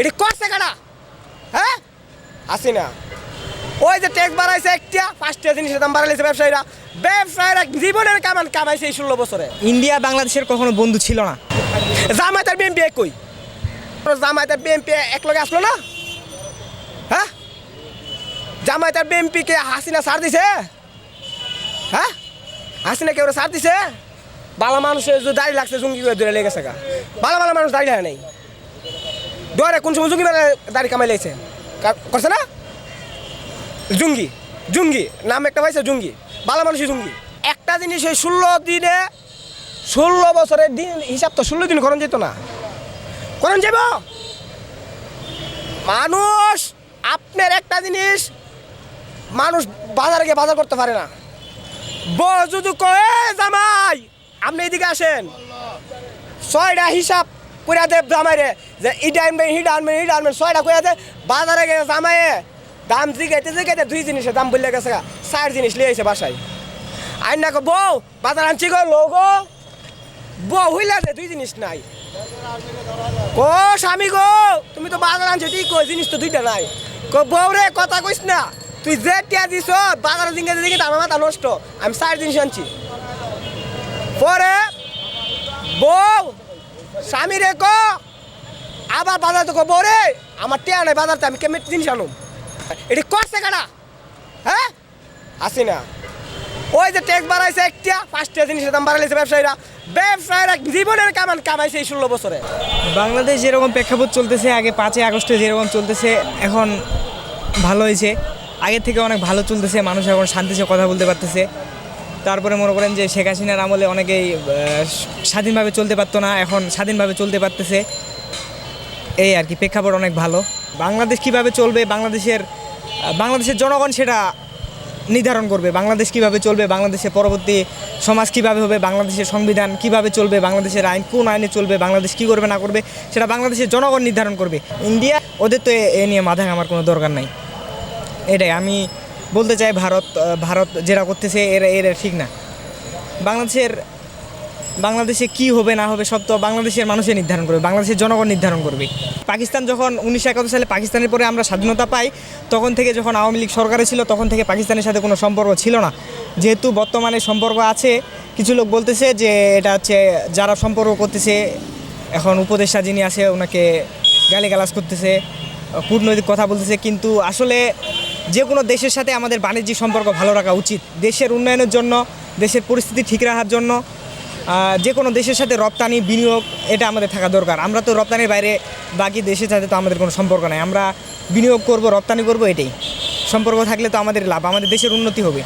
এটি করছে কারা হ্যাঁ? আসি না। ওই যে ট্যাক্স বাড়াইছে একটা পাঁচটা জিনিসের দাম বাড়াইছে ব্যবসায়ীরা। ব্যবসায়ীরা জীবনের কামান কামাইছে এই ষোলো বছরে। ইন্ডিয়া বাংলাদেশের কখনো বন্ধু ছিল না। জামায়াতের বিএমপি একই। জামায়াতের বিএমপি এক লগে আসলো না? হ্যাঁ? জামায়াতের বিএমপি কে হাসিনা সার দিছে? হ্যাঁ? হাসিনা কেউ সার দিছে? বালা মানুষের যে দাড়ি লাগছে জুঙ্গি করে ধরে লেগেছে গা। বালা বালা মানুষ দাড়ি লাগে নাই। ডরে কোন সময় জুঙ্গি মেরে দাড়ি কামাই লেগেছে? কা- করছে না? জুঙ্গি জুঙ্গি, নাম একটা পাইছে জুঙ্গি, বালা মানুষই জুঙ্গি। একটা জিনিস ওই ষোলো দিনে, ষোলো বছরের দিন, হিসাব তো ষোলো দিন করণ যেত না। করণ যাব মানুষ, আপনার একটা জিনিস, মানুষ বাজারে গিয়ে বাজার করতে পারে না। বউ যদি কয়ে জামাই, আপনি এদিকে আসেন। ছয়টা হিসাব দে জামাই রে যে ইটা আনবেন হিটা আনবেন হিটা আনবেন ছয়টা দে, বাজারে গিয়ে জামাইয়ে দাম জিগাইতে জিগাইতে দুই জিনিসের দাম বললে গেছে চার জিনিস লিয়ে আইছে বাসায়। আইন না বউ, বাজার আনছি গো লোগো বউ, হইলা দুই জিনিস নাই। ও স্বামী গো, তুমি তো বাজার আনছো, ঠিক কই, জিনিস তো দুইটা নাই। কো, বউ রে, কথা কইস না, তুই যে টিয়া দিছ, বাজারে জিঙ্গে দিকে আমার মাথা নষ্ট, আমি চার জিনিস আনছি। পরে, বউ স্বামী রে কো, আবার বাজার তো বউ আমার টিয়া নাই বাজারতে, আমি কেমন জিনিস আনুম? এটি করছে কারা? হ্যাঁ? আসি না। ওই যে ট্যাক্স বাড়াইছে একটা, পাঁচটা জিনিসের দাম বাড়াইছে ব্যবসায়ীরা। ব্যবসায়ীরা জীবনের কামান কামাইছে এই ষোলো বছরে। বাংলাদেশ যেরকম প্রেক্ষাপট চলতেছে, আগে পাঁচই আগস্টে যেরকম চলতেছে, এখন ভালো হয়েছে। আগের থেকে অনেক ভালো চলতেছে, মানুষ এখন শান্তিতে কথা বলতে পারতেছে। তারপরে মনে করেন যে শেখ হাসিনার আমলে অনেকেই স্বাধীনভাবে চলতে পারতো না, এখন স্বাধীনভাবে চলতে পারতেছে। এই আর কি, প্রেক্ষাপট অনেক ভালো। বাংলাদেশ কীভাবে চলবে, বাংলাদেশের বাংলাদেশের জনগণ সেটা নির্ধারণ করবে। বাংলাদেশ কীভাবে চলবে, বাংলাদেশের পরবর্তী সমাজ কীভাবে হবে, বাংলাদেশের সংবিধান কীভাবে চলবে, বাংলাদেশের আইন কোন আইনে চলবে, বাংলাদেশ কি করবে, না করবে, সেটা বাংলাদেশের জনগণ নির্ধারণ করবে। ইন্ডিয়া, ওদের তো এ- নিয়ে মাথায় আমার কোনো দরকার নাই। এটাই, আমি বলতে চাই ভারত ভারত যেটা করতেছে এরা এরা ঠিক না। বাংলাদেশের, বাংলাদেশে কি হবে না হবে সব তো বাংলাদেশের মানুষে নির্ধারণ করবে, বাংলাদেশের জনগণ নির্ধারণ করবে। পাকিস্তান যখন উনিশশো একাত্তর সালে পাকিস্তানের পরে আমরা স্বাধীনতা পাই, তখন থেকে যখন আওয়ামী লীগ সরকারে ছিল, তখন থেকে পাকিস্তানের সাথে কোনো সম্পর্ক ছিল না। যেহেতু বর্তমানে সম্পর্ক আছে, কিছু লোক বলতেছে যে এটা হচ্ছে যারা সম্পর্ক করতেছে, এখন উপদেষ্টা যিনি আছে, ওনাকে গালিগালাজ করতেছে কূটনৈতিক কথা বলতেছে, কিন্তু আসলে যে কোনো দেশের সাথে আমাদের বাণিজ্যিক সম্পর্ক ভালো রাখা উচিত। দেশের উন্নয়নের জন্য, দেশের পরিস্থিতি ঠিক রাখার জন্য যে কোনো দেশের সাথে রপ্তানি, বিনিয়োগ, এটা আমাদের থাকা দরকার। আমরা তো রপ্তানির বাইরে বাকি দেশের সাথে তো আমাদের কোনো সম্পর্ক নাই। আমরা বিনিয়োগ করব, রপ্তানি করব, এটাই। সম্পর্ক থাকলে তো আমাদের লাভ, আমাদের দেশের উন্নতি হবে।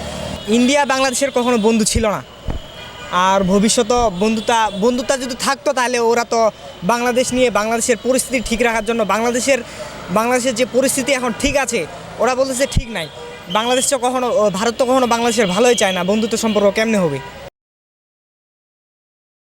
ইন্ডিয়া, বাংলাদেশের কখনো বন্ধু ছিল না। আর ভবিষ্যতে বন্ধুতা বন্ধুতা যদি থাকতো তাহলে ওরা তো বাংলাদেশ নিয়ে বাংলাদেশের পরিস্থিতি ঠিক রাখার জন্য, বাংলাদেশের বাংলাদেশের যে পরিস্থিতি এখন ঠিক আছে ওরা বলতেছে, ঠিক নাই। বাংলাদেশ তো কখনো ভারত তো কখনো বাংলাদেশের ভালোই চায় না। বন্ধুত্ব সম্পর্ক কেমনে হবে?